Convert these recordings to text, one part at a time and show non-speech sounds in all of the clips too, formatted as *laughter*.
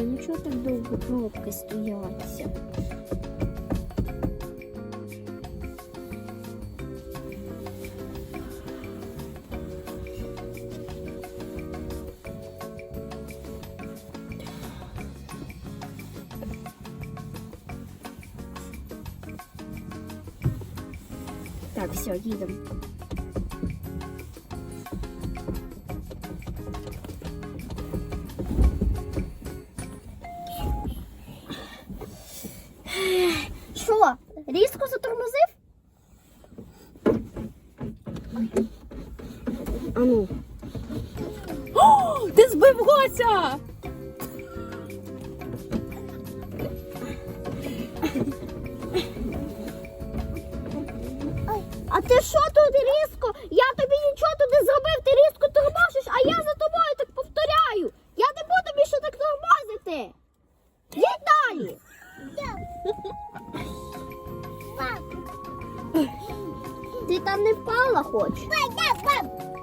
Боже, ну чого так довго пробки стояться? Так, все, їдемо. А ну. О, ти збив Гося! А ти що тут різко? Я тобі нічого тут не зробив, ти різко тормозиш, а я за тобою так повторяю. Я не буду більше так тормозити. Їдь далі. Ти там не впала хоч?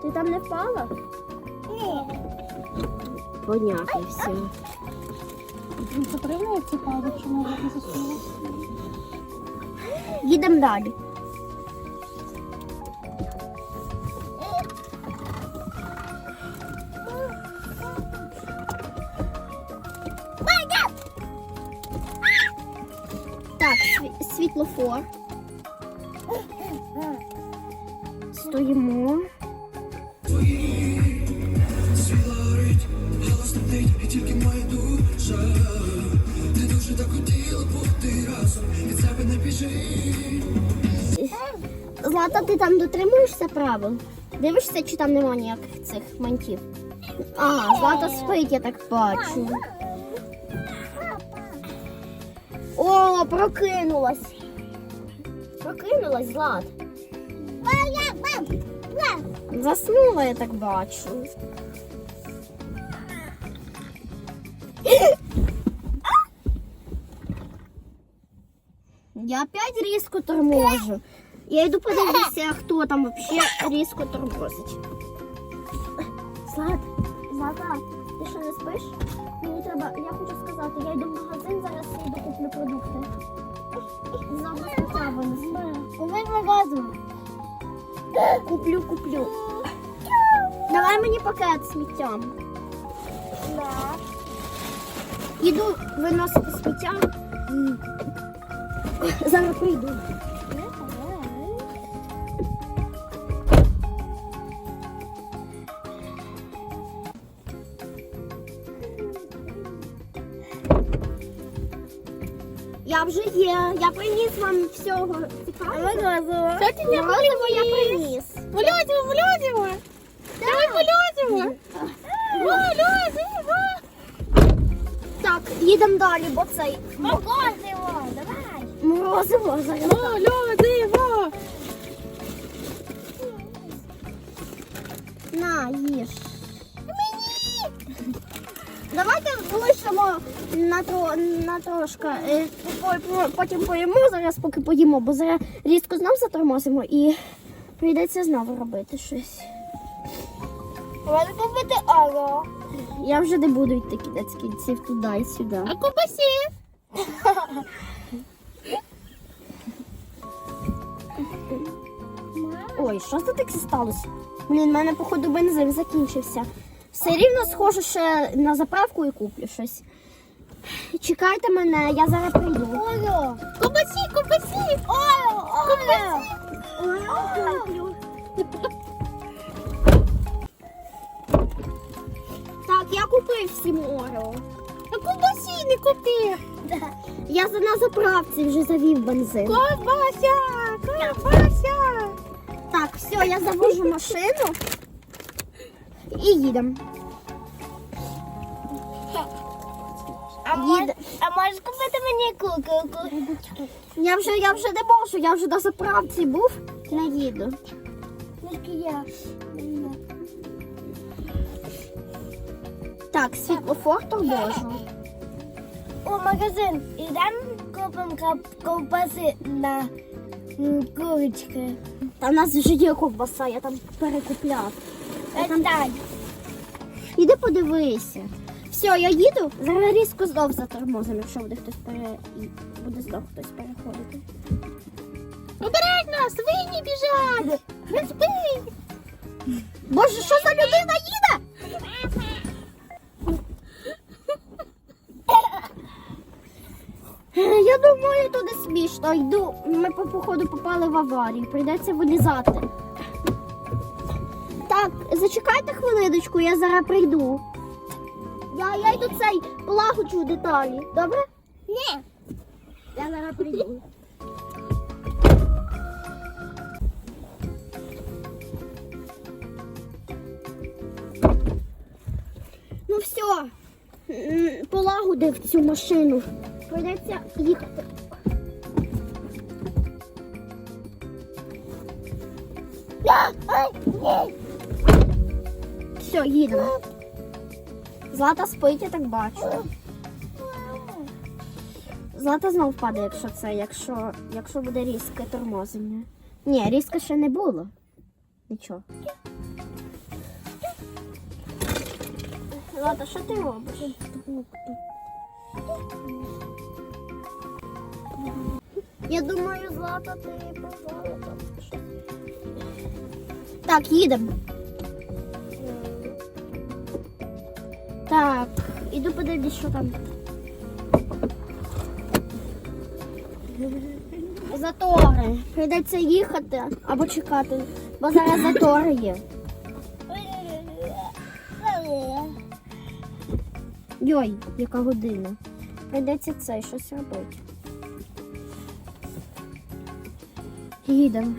Ти там не впала? Понятно все. Він затримує цікаво, чому не засунув. Їдемо далі. Так, світлофор. Стоїмо. Злата, ти там дотримуєшся правил? Дивишся, чи там нема ніяких цих мантів? Ага, Злата спить, я так бачу. О, прокинулась. Прокинулась, Злат. Заснула, я так бачу. Я опять різко торможу. Я йду подивитися, хто там вообще різко тормозить. Злат, Злата, ти що не спиш? Мені треба, я хочу сказати, я йду в магазин, зараз я йду куплю продукти. Завтра винесу. Коли в магазин? Куплю, куплю. Давай мені пакет з сміттям. Іду виносити сміття. Зараз прийду. Я вже є. Я приніс вам всього цікавого. Що ти не Морозиво я приніс. Володімо, володімо! Давай володімо! Володімо! Так, їдемо далі, бо цей Морозиво, давай. Морозиво зараз. Володімо! На, їж. Мені! Давайте залишимо на, тро, на трошки. е, по- по- Потім поїмо зараз, поки поїмо, бо зараз різко знов затормозимо і прийдеться знову робити щось. Можна купити ало. Я вже не буду йти кидати кінців туди і сюди. А кубасів? *laughs* Ой, що це таке сталося? Блін, в мене, походу, бензин закінчився. Все рівно схожу ще на заправку і куплю щось. Чекайте мене, я зараз прийду. Оло. Кубасі, кубасі! Оло, оло. Куплю. Так, я купив всім Орео. А кубасі не купив! *laughs* Я за- на заправці вже завів бензин. Ковбася! Ковбася! Все, я завожу машину і їдемо. А, мож, а можеш купити мені куколку? Я вже, я вже не можу, я вже на заправці був, не їду. Тільки я. Так, світлофор торможу. У магазин ідемо купимо ковбаси на курочки. Та в нас вже є ковбаса, я там перекупляв. Там далі. Іди подивися. Все, я їду. Зараз різко знов за тормозом, якщо буде хтось пере... буде знов хтось переходити. Обережно, свині біжать! *laughs* Розбий! Боже, що за людина їде? Е, Я думаю, то не смішно. Йду. Ми по походу попали в аварію. Прийдеться вилізати. Так, зачекайте хвилиночку, я зараз прийду. Я, я йду цей полагоджу деталі. Добре? Ні. Я зараз прийду. Ну все, полагодив цю машину. Прийдеться їхати. Все, їдемо. Злата спить, я так бачу. Злата знов впаде, якщо це, якщо, якщо буде різке тормозення. Ні, різке ще не було. Нічого. Злата, що ти робиш? Я думаю, Злата, ти позвала там. Так, їдемо. Так, іду подивлюсь, що там. Затори. Прийдеться їхати або чекати, бо зараз затори є. Йой, яка година. Прийдеться це щось робити. Їдемо.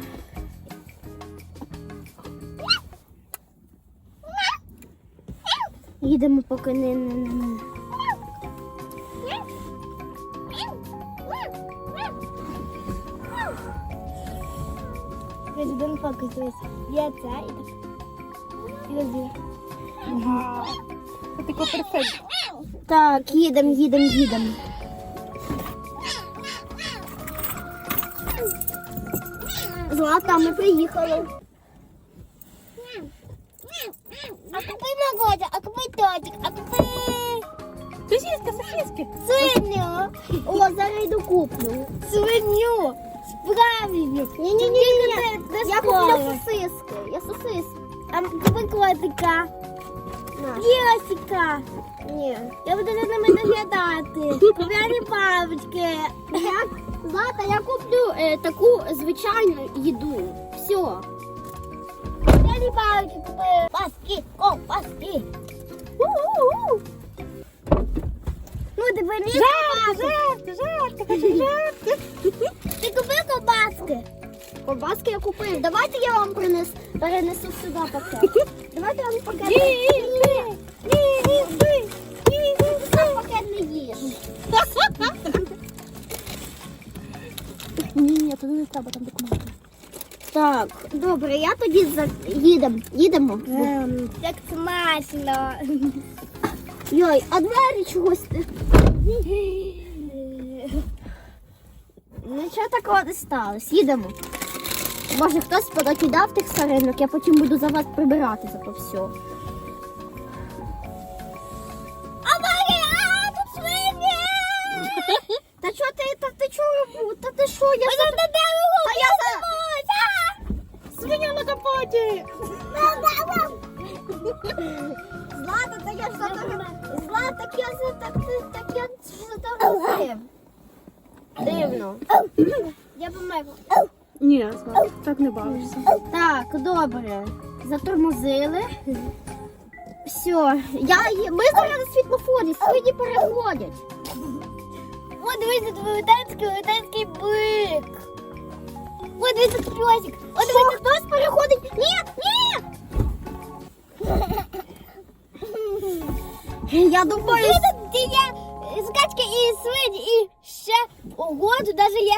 Їдемо, поки не. не, не, не. Президент показує. Я це і так. І. Це тако перфект. Так, їдемо, їдемо, їдемо. Злата, ми приїхали. А купи Магода, а купи тортик, а купи Сусідки, сусідки. свиню. О, зараз йду куплю. Свиню. Справжню. Ні, ні, ні, ні. Я куплю сосиски. Я сосиски. А купи котика. Дівчинка. Ні. Я буду за ними доглядати. *laughs* Купляні папочки. Я, Злата, я куплю е, таку звичайну їду. Все. Купляні папочки купи. Паски, ковпаски. Ну, дивись. Жарти, жарти, хочу жарти. Ти купив ковбаски? Ковбаски я купив. Давайте я вам принес, перенесу сюди пакет. *laughs* Давайте я вам. Ні, ні, ні, Ні, ні, туди не треба, там документи. Так, добре, я тоді за... їдемо. Їдемо. Як смачно. Йой, а двері чогось. Нічого такого не сталося. Їдемо. Може хтось понакидав тих саринок, я потім буду за вас прибирати за то все. Що? Я за... на дорогу Та я за... Свиня на капоті. Злата, та я ж за. Злата, так я за так, так я. Дивно. Я померла. Ні, Злата, так не бавишся. Так, добре. Затормозили. Все, я, ми зараз на світлофорі, свині переходять. О, дивись, тут велетенський, велетенський бик. О, дивись, тут песик. О, Що, хтось переходить? Ні, ні! Я думаю, тут, тут є скачки і свині, і ще, ого, тут навіть є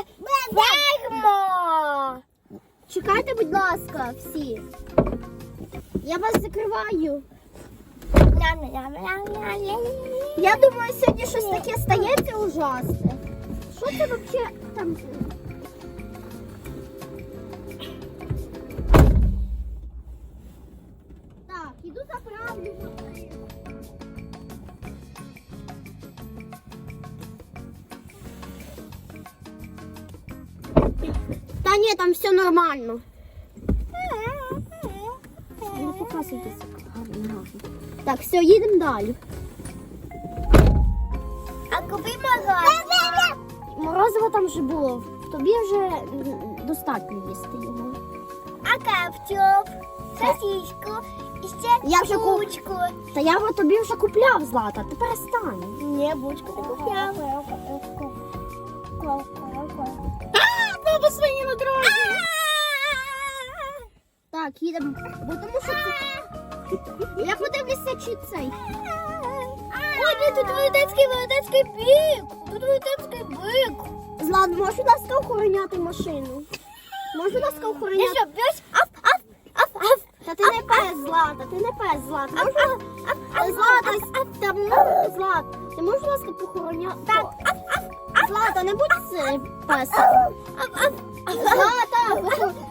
ферма. чекайте, будь ласка, всі. Я вас закриваю. Я думаю, сьогодні щось таке стається ужасне. Що це взагалі там? Так, іду заправлювати. Да нет, там все нормально. Так, все, їдемо далі. А купи морозиво. Морозиво там вже було. Тобі вже достатньо їсти його. А каптюк. Сосиску. І ще Я вже ку- булочку. Та я тобі вже купляв, Злата, ти перестань. Ні, булочку ти купляв. Баба свині на дорозі. Так, їдемо. Бо тому що це. Я подивлюся, чи цей. Ой, ні, тут велетенський велетенський бик. Тут велетенський бик. Злат, можеш, будь ласка, охороняти машину? Можеш, будь ласка, охороняти? що, п'ять? Аф, аф, аф, аф. Та ти не пес, Злата, ти не пес, Злата. Можна... Злата, та ну, Злат, ти можеш, будь ласка, похороняти? Так, Злата, не будь це песом. Злата, похо-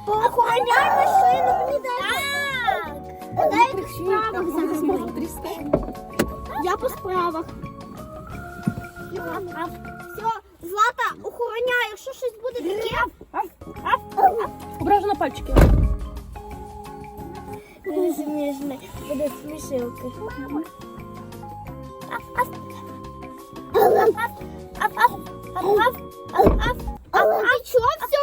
поохороняй машину, мені дай. Так. Дай по справах зараз. Зможу ми. тріскати. Я по справах. Все, Злата, охороняй, якщо щось буде таке. Ображу на пальчики. Буде смішно. Буде смішилки. Аф, аф. Аф, аф, аф, аф, аф, аф, аф, аф. А ти чого все?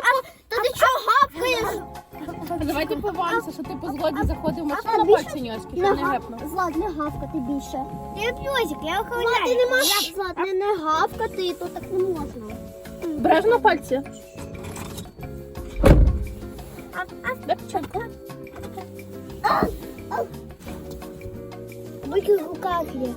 Давайте повалимося, що ти по згоді заходив в машину пальці ньоськи, Не щоб не гепнув. Злат, не гавкати більше. Я пьосик, я охороняю. ти не можеш. Злат, не, не гавкати, то так не можна. Ображу на пальці. Де печенька? Бики в руках є.